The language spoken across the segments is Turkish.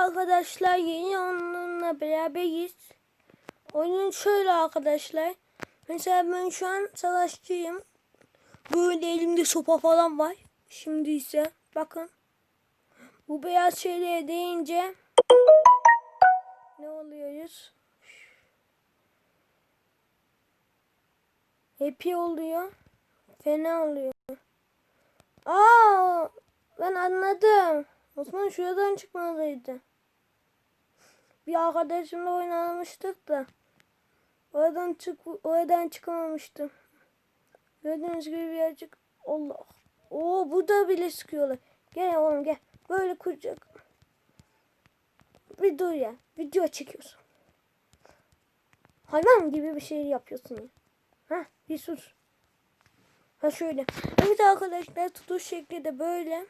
arkadaşlar yeni onunla beraberiz. Oyun şöyle arkadaşlar. Mesela ben şu an savaşçıyım. Böyle elimde sopa falan var. Şimdi ise bakın. Bu beyaz şeylere değince ne oluyoruz? Happy oluyor. Fena oluyor. Aa, ben anladım. Osman şuradan çıkmalıydı. Bir arkadaşımla oynamıştık da. Oradan çık oradan çıkamamıştım. Gördüğünüz gibi birazcık Allah. Oo burada bile sıkıyorlar. Gel oğlum gel. Böyle kuracak. Bir dur ya. Video çekiyorsun. Hayvan gibi bir şey yapıyorsun ya. Ha bir sus. Ha şöyle. Evet arkadaşlar tutuş şekli de böyle.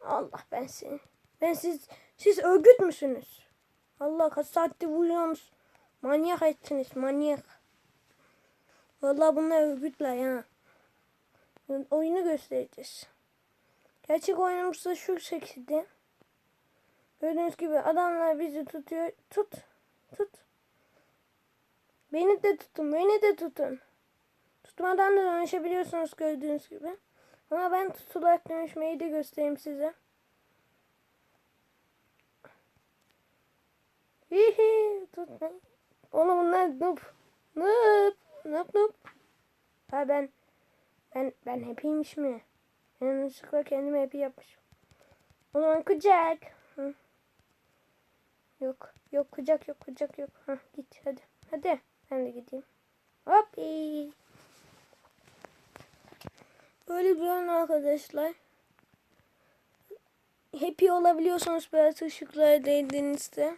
Allah ben seni. Ben siz siz örgüt müsünüz? Allah kaç saattir vuruyorsunuz. Manyak ettiniz manyak. Vallahi bunlar örgütler ya. Oyunu göstereceğiz. Gerçek oyunumuz da şu şekilde. Gördüğünüz gibi adamlar bizi tutuyor. Tut. Tut. Beni de tutun. Beni de tutun. Tutmadan da dönüşebiliyorsunuz gördüğünüz gibi. Ama ben tutularak dönüşmeyi de göstereyim size. Hihi tutma. Oğlum bunlar noob. Noob. Noob noob. Ha ben ben ben happy'miş mi? Yanlışlıkla kendimi happy yapmışım. O zaman kucak. Hı. Yok. Yok kucak yok kucak yok. Ha, git hadi. Hadi. Ben de gideyim. Hop. Böyle bir oyun arkadaşlar. Happy olabiliyorsunuz biraz ışıklara değdiğinizde.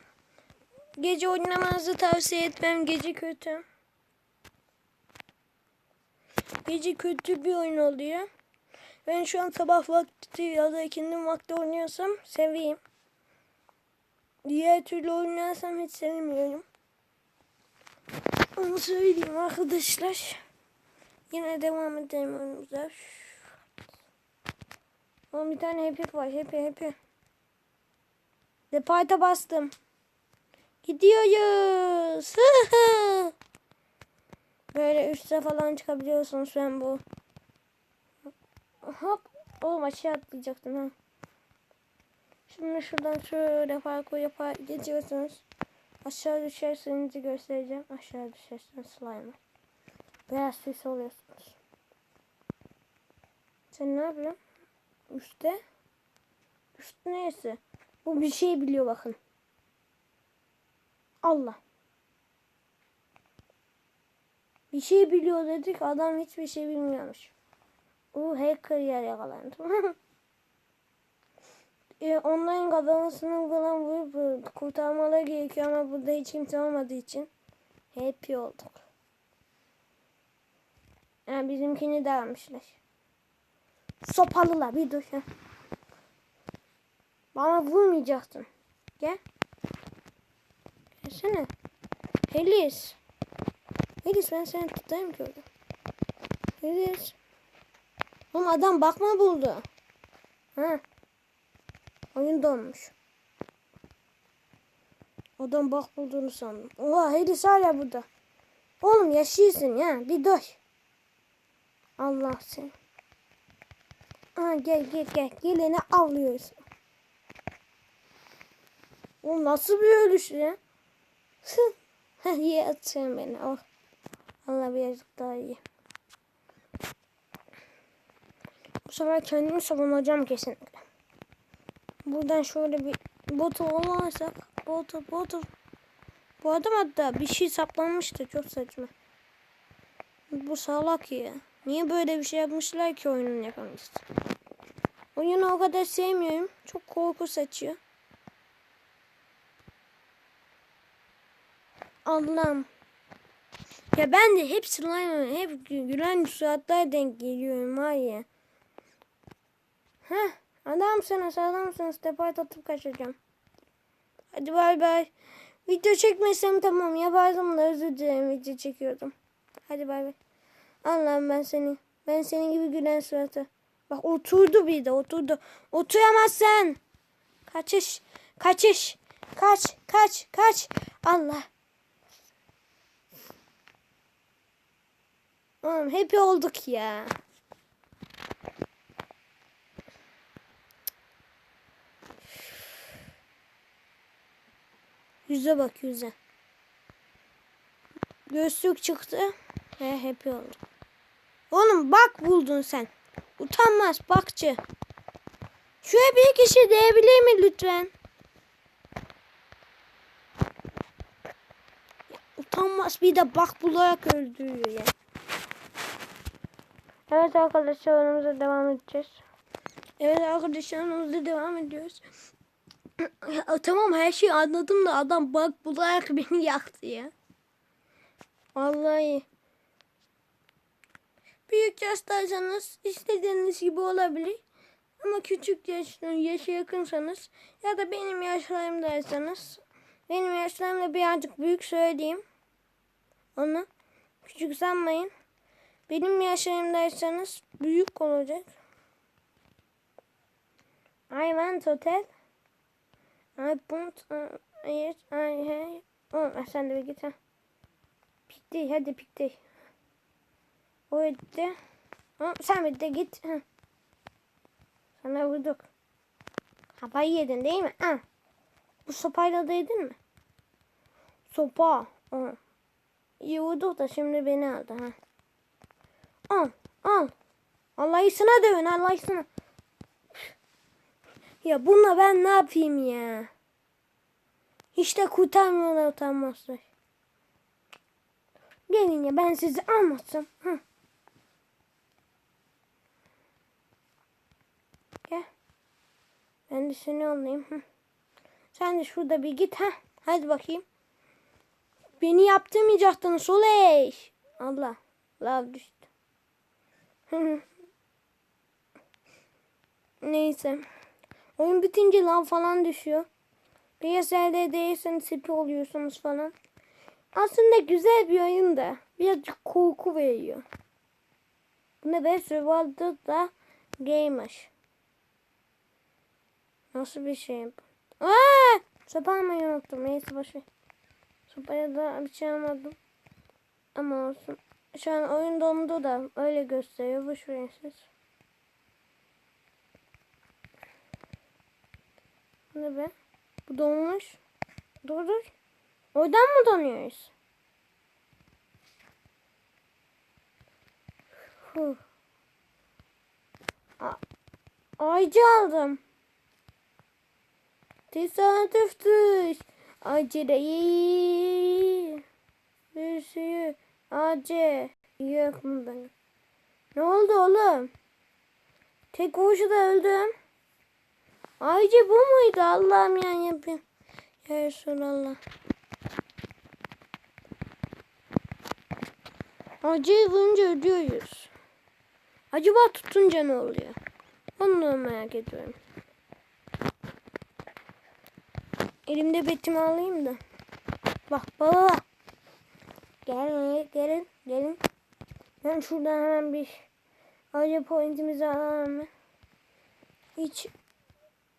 Gece oynamanızı tavsiye etmem. Gece kötü. Gece kötü bir oyun oluyor. Ben şu an sabah vakti ya da ikindi vakti oynuyorsam seveyim. Diğer türlü oynarsam hiç sevmiyorum. Onu söyleyeyim arkadaşlar. Yine devam edelim oyunumuza. Oğlum bir tane happy var. Happy happy. Depayta bastım. Gidiyoruz. Böyle üste falan çıkabiliyorsunuz ben bu. Hop. Oğlum aşağı atlayacaktım ha. Şimdi şuradan şöyle parkur yapar geçiyorsunuz. Aşağı düşerseniz göstereceğim. Aşağı düşerseniz slime. Beyaz sis oluyorsunuz. Sen ne yapıyorsun? Üste. Üst neyse. Bu bir şey biliyor bakın. Allah. Bir şey biliyor dedik adam hiçbir şey bilmiyormuş. O hacker yer yakalandı. e, online kazanmasını falan vurup kurtarmaları gerekiyor ama burada hiç kimse olmadığı için happy olduk. Yani bizimkini de almışlar. Sopalılar bir dur. Bana vurmayacaktın. Gel. Gelsene. Helis. Helis ben seni tutayım ki orada. Helis. Oğlum adam bakma buldu. Ha. Oyun donmuş. Adam bak bulduğunu sandım. Oha Helis hala burada. Oğlum yaşıyorsun ya. Bir dur. Allah seni. Aa, gel gel gel. Geleni avlıyorsun. O nasıl bir ölüş ya? İyi atıyorsun beni. Oh. Allah birazcık daha iyi. Bu sefer kendimi savunacağım kesinlikle. Buradan şöyle bir botu olarsak botu botu bu adam hatta bir şey saplanmıştı çok saçma. Bu salak ya. Niye böyle bir şey yapmışlar ki oyunun yapımcısı? Oyunu o kadar sevmiyorum. Çok korku saçıyor. Allah'ım. Ya ben de hep slime, hep gülen suratlar denk geliyorum var ya. Heh, adamsınız, adamsınız. Depart atıp kaçacağım. Hadi bay bay. Video çekmesem tamam yapardım da özür dilerim video çekiyordum. Hadi bay bay. Allah'ım ben seni. Ben senin gibi gülen suratı. Bak oturdu bir de oturdu. Oturamazsın. Kaçış. Kaçış. Kaç, kaç, kaç. Allah. Oğlum hep olduk ya. Yüze bak yüze. Gözlük çıktı. He hep oldu. Oğlum bak buldun sen. Utanmaz bakçı. Şuraya bir kişi diyebilir mi lütfen? Ya, utanmaz bir de bak bularak öldürüyor ya. Evet arkadaşlar oyunumuza devam edeceğiz. Evet arkadaşlar oyunumuza devam ediyoruz. Tamam her şeyi anladım da adam bak bularak beni yaktı ya. Vallahi. Büyük yaştaysanız istediğiniz gibi olabilir. Ama küçük yaş, yaşa yakınsanız ya da benim yaşlarımdaysanız benim yaşlarımda birazcık büyük söyleyeyim. Onu küçük sanmayın. Benim yaşlarımdaysanız büyük olacak. I want hotel. I want uh, yes, I have. Oh, sen de bir git ha. Bitti hadi bitti. O etti. Ha, sen bir de git. Ha. Sana vurduk. Kafayı yedin değil mi? Ha. Bu sopayla da yedin mi? Sopa. Ha. İyi vurduk da şimdi beni aldı. Ha. Al. Al. Allah'ısına dövün Allah'ısına. Ya bununla ben ne yapayım ya? Hiç de kurtarmıyorlar utanmazlar. Gelin ya ben sizi almasam. Hı. Ben de seni alayım. Hı. Sen de şurada bir git. ha. Hadi bakayım. Beni yaptırmayacaktın Soley. Allah. Lav düştü. Neyse. Oyun bitince lav falan düşüyor. PSL'de değilseniz sipi oluyorsunuz falan. Aslında güzel bir oyun da birazcık korku veriyor. Bu ne be? Survival'da da gamer. Nasıl bir şey? Aaa! Sopa almayı unuttum. Neyse boşver. Sopaya da bir şey almadım. Ama olsun. Şu an oyun dondu da öyle gösteriyor. Boş verin siz. Ne be? Bu donmuş. Dur dur. Oradan mı donuyoruz? Huh. Aycı aldım. Tesadüftür. Acı değil. Acı. Yok mu benim? Ne oldu oğlum? Tek vuruşta öldüm. Aycı bu muydu? Allah'ım ya yapayım. Ya Resulallah. Acıyı vurunca ölüyoruz. Acaba tutunca ne oluyor? Onu da merak ediyorum. Elimde betimi alayım da. Bak baba bak. Gelin gelin. Ben şuradan hemen bir acı pointimizi alalım mı? Hiç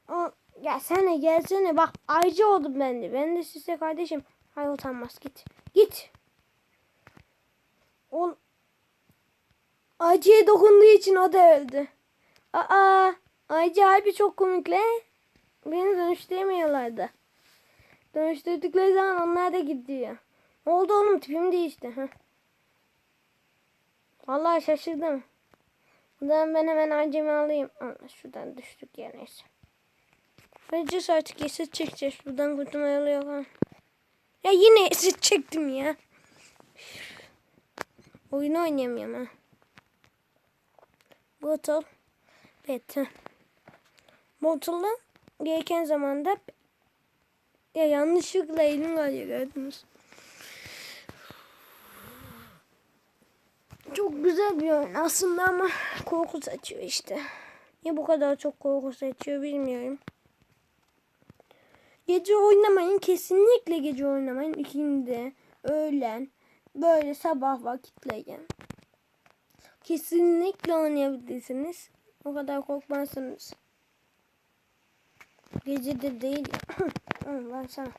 o, gelsene gelsene bak aycı oldum ben de. Ben de size kardeşim. Hay utanmaz git. Git. Ol Aycı'ya dokunduğu için o da öldü. Aa, Aycı harbi çok komikle. Beni dönüştüremiyorlardı. Dönüştürdükleri zaman onlar da gidiyor. Ne oldu oğlum tipim değişti. Heh. Vallahi şaşırdım. Buradan ben hemen acemi alayım. Aa, şuradan düştük ya neyse. Vereceğiz artık esit çekeceğiz. Buradan kurtulmaya yok ha. Ya yine esit çektim ya. Oyunu oynayamıyorum ha. Bottle. Bet. Bottle'ı gereken zamanda ya yanlışlıkla elim alıyor gördünüz. Çok güzel bir oyun aslında ama korku saçıyor işte. Niye bu kadar çok korku saçıyor bilmiyorum. Gece oynamayın kesinlikle gece oynamayın. İkindi, öğlen, böyle sabah vakitleri. Kesinlikle oynayabilirsiniz. O kadar korkmazsınız. Gece de değil Lan sana.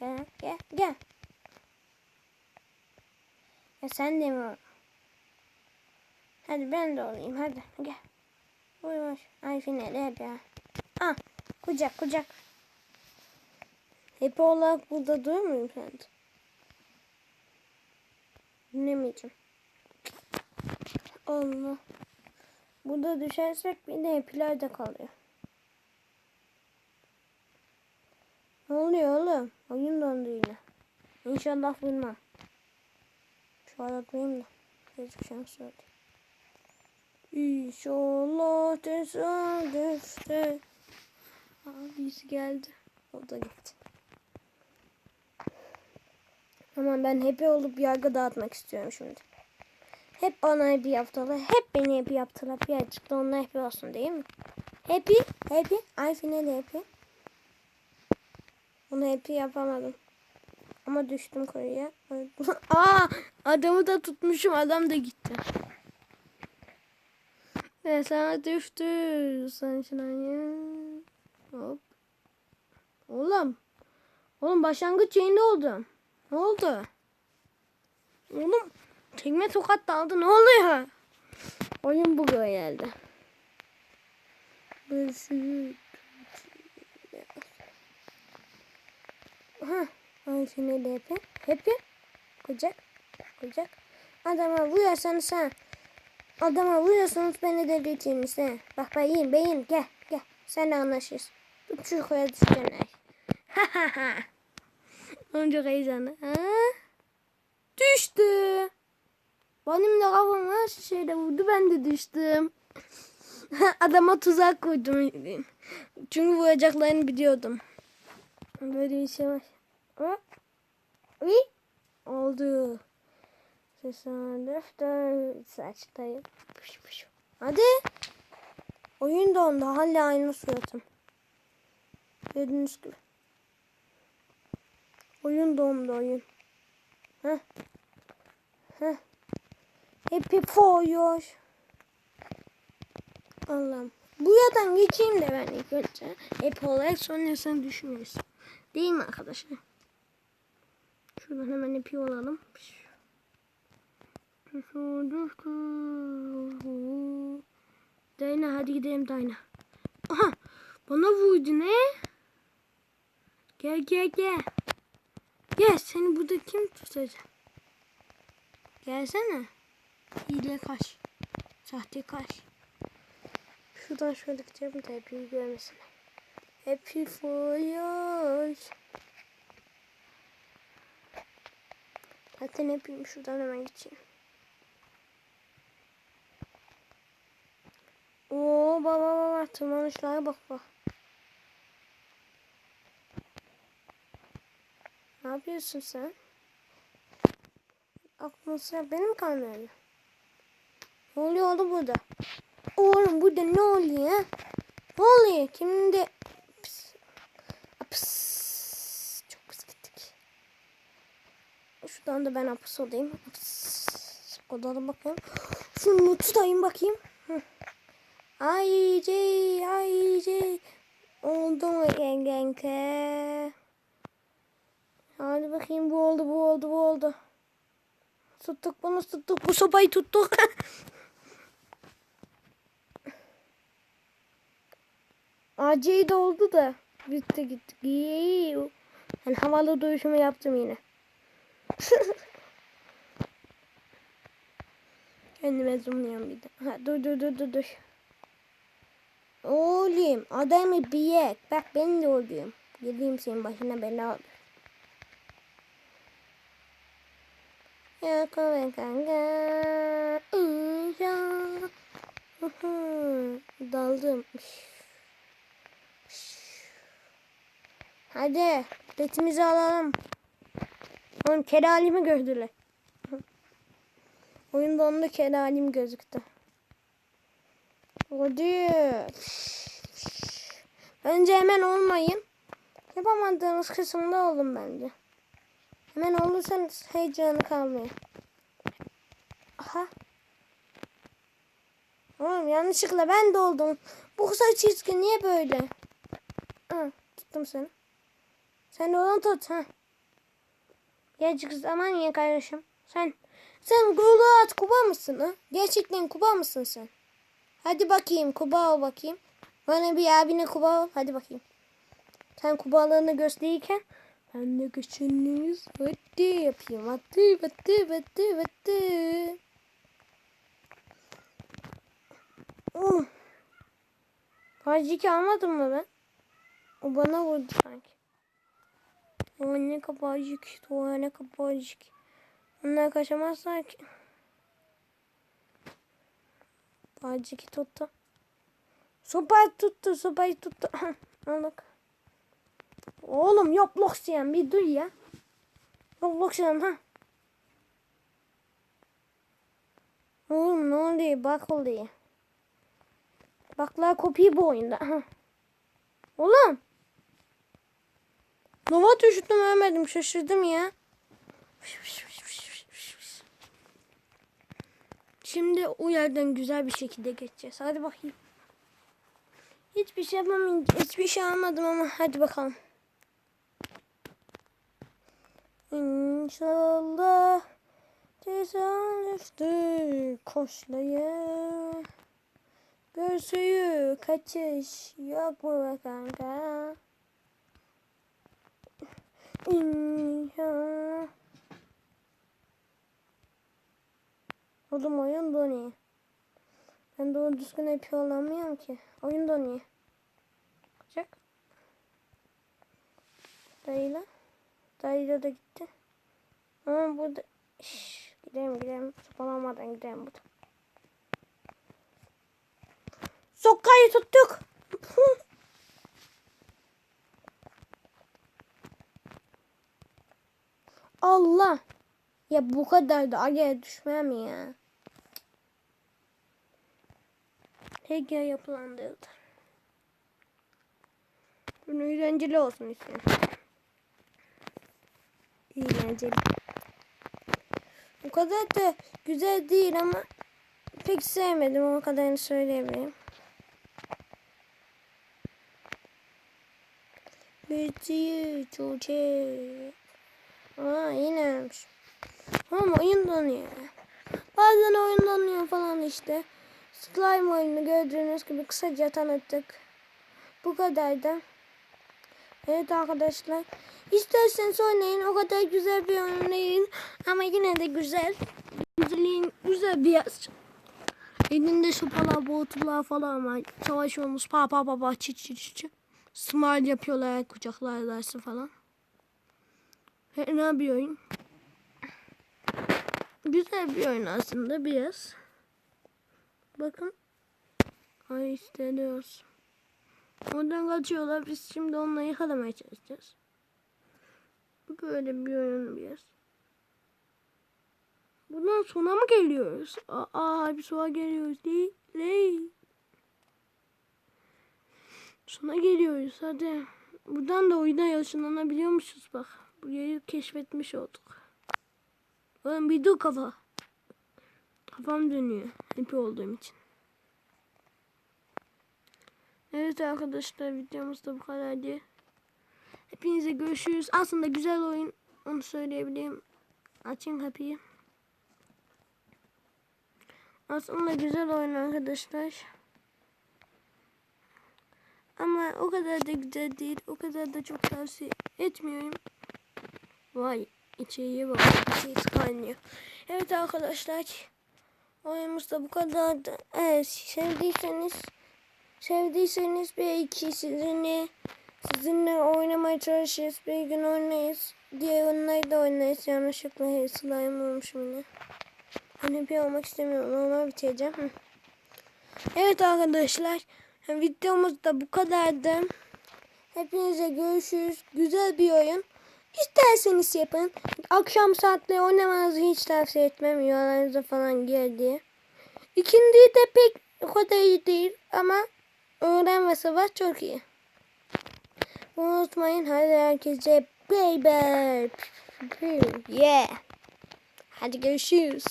Gel gel gel. Ya sen de mi? Hadi ben de olayım hadi gel. Buyur. Ay finali hep ya. Ah kucak kucak. Hep olarak burada durur muyum sen? Dinlemeyeceğim. Allah. Burada düşersek bir de hepiler de kalıyor. Ne oluyor oğlum? Oyun dondu yine. İnşallah vurmam. Şu arada duyayım da. Hiçbir şans yok. İnşallah tesadüfte. Abisi geldi. O da gitti. Ama ben happy olup yargı dağıtmak istiyorum şimdi. Hep bana happy yaptılar. Hep beni happy yaptılar. Birazcık da onlar happy olsun değil mi? Happy, happy. Ay final happy. Onu happy yapamadım. Ama düştüm koyuya. Aa, adamı da tutmuşum. Adam da gitti. Ve sana düştü. Sunshine. Hop. Oğlum. Oğlum başlangıç yayında oldum. Ne oldu? Oğlum tekme tokat daldı. Ne oluyor? Oyun bu geldi. Büyük. Ha, ay seni de hepi. Hepi. Kucak. Kucak. Adama vuruyorsanız sen. Adama vuruyorsanız beni de he. Bak beyin beyin gel gel. Sen anlaşırız. Koya düşeceksin. Ha ha ha. Onun çok heyecanlı. Ha? Düştü. Benim de kafama şeyde vurdu ben de düştüm. Adama tuzak koydum. Çünkü vuracaklarını biliyordum. Böyle bir şey var. Ha? Oldu. Tesadüf de saçtayım. Hadi. Oyun dondu. Hala aynı suratım. Gördüğünüz gibi. Oyun dondu oyun. Heh. Heh. Happy for you. Allah'ım. Bu yadan geçeyim de ben ilk önce. Hep olarak sonrasını düşünürüz. Değil mi arkadaşlar? Şuradan hemen ipi olalım. Dayna hadi gidelim Dayna. Aha bana vurdu ne? Gel gel gel. Gel seni burada kim tutacak? Gelsene. Hile kaş. Sahte kaş. Şuradan şöyle gideceğim de Happy'yi görmesin. Happy for you. Zaten hepim şuradan hemen geçeyim. Oo baba baba tırmanışlara bak bak. Ne yapıyorsun sen? Aklın sıra benim kalmıyor. Ne oluyor oğlum burada? Oğlum burada ne oluyor? Ne oluyor? Kimde? Pıs. Pıs. Çok pıs gittik. Şuradan da ben hapis olayım. Pıs. Odadan bakayım. Şunu tutayım bakayım. Ay Cey. Oldu mu yengenke? Hadi bakayım bu oldu, bu oldu, bu oldu. Tuttuk bunu tuttuk. Bu sopayı tuttuk. Acıyı da oldu da. Bitti gittik. İyi. Ben havalı dövüşümü yaptım yine. Kendime zoomluyorum bir de. Ha, dur dur dur dur dur. Oğlum adamı bir Bak ben de oğlum. Geleyim senin başına bela olur. Yakala kanka. İnşallah. Daldım. Hadi betimizi alalım. Oğlum kedi halimi gördüler. Oyunda onda kedi halim gözüktü. Hadi. Bence hemen olmayın. Yapamadığınız kısımda olun bence. Hemen olursanız heyecanı kalmıyor. Aha. Oğlum yanlışlıkla ben de oldum. Bu kısa çizgi niye böyle? Ha, tuttum seni. Sen de onu tut. Ha. Gerçek zaman ya kardeşim. Sen sen golu at Kuba mısın ha? Gerçekten Kuba mısın sen? Hadi bakayım Kuba ol bakayım. Bana bir abine Kuba ol. Hadi bakayım. Sen Kubalığını gösterirken ben de güçlüyüz. Hadi yapayım. Hadi hadi hadi hadi. Uh. Haciki almadım mı ben? O bana vurdu sanki. O ne kabarcık. O ne kabarcık. Onlar kaçamazlar ki. Haciki tuttu. Sopayı tuttu. Sopayı tuttu. Bak. Oğlum yok Loxian bir dur ya. Yok Loxian ha. Oğlum ne oluyor bak oluyor. Baklar kopya bu oyunda. Oğlum. Nova düşürdüm ölmedim şaşırdım ya. Şimdi o yerden güzel bir şekilde geçeceğiz. Hadi bakayım. Hiçbir şey yapamam. Hiçbir şey almadım ama hadi bakalım. İnşallah tesadüftür koşlayı. Göğsüyü kaçış yok mu be kanka? İnşallah. Oğlum oyun donuyor. Ben doğru düzgün yapıyor olamıyorum ki. Oyun donuyor. Olacak. Dayıyla. Dayıyla da gitti. Ama burada... Şş, gidelim gidelim. Sopalanmadan gidelim burada. Sokayı tuttuk. Allah. Ya bu kadar da agaya düşmem ya. Yer yapılandırıldı. Bunu eğlenceli olsun istiyorum. Eğlenceli. Bu kadar da güzel değil ama pek sevmedim o kadarını söyleyebilirim. Büyütüyü çocuğu. Aa yine ölmüş. Ama oyun donuyor. Bazen oyun donuyor falan işte. Slime oyunu gördüğünüz gibi kısaca tanıttık. Bu kadar da. Evet arkadaşlar. İsterseniz oynayın. O kadar güzel bir oyun değil. Ama yine de güzel. Güzelliğin güzel bir yaz. Elinde sopalar, boğutular falan var. Savaşıyorsunuz. Pa pa pa pa çi çi çi çi. Smile yapıyorlar. Kucaklarlarsa falan. Fena bir oyun. Güzel bir oyun aslında biraz. Bakın. Ay istediyoruz. Oradan kaçıyorlar. Biz şimdi onları yakalamaya çalışacağız. Böyle bir oyun biraz. Bundan sona mı geliyoruz? Aa bir sona geliyoruz değil. değil. Sona geliyoruz hadi. Buradan da oyuna yaşanabiliyormuşuz bak. Burayı keşfetmiş olduk. Oğlum bir dur kafa. Kafam dönüyor. Hep olduğum için. Evet arkadaşlar videomuz da bu kadardı. Hepinize görüşürüz. Aslında güzel oyun. Onu söyleyebilirim. Açın kapıyı. Aslında güzel oyun arkadaşlar. Ama o kadar da güzel değil. O kadar da çok tavsiye etmiyorum. Vay içeriye bak. İçeriye kaynıyor. Evet arkadaşlar. Oyunumuz da bu kadardı. Evet sevdiyseniz sevdiyseniz belki sizinle sizinle oynamaya çalışırız. Bir gün oynayız. Diğer oyunları da oynayız. Yanlışlıkla slime olmuşum yine. Hani bir olmak istemiyorum. Normal bitireceğim. Hı. Evet arkadaşlar. Videomuz da bu kadardı. Hepinize görüşürüz. Güzel bir oyun. İsterseniz yapın. Akşam saatleri oynamanızı hiç tavsiye etmem. Yuvalarınıza falan gel diye. De pek o kadar iyi değil ama öğlen ve sabah çok iyi. Unutmayın hadi herkese baby. Yeah. Hadi görüşürüz.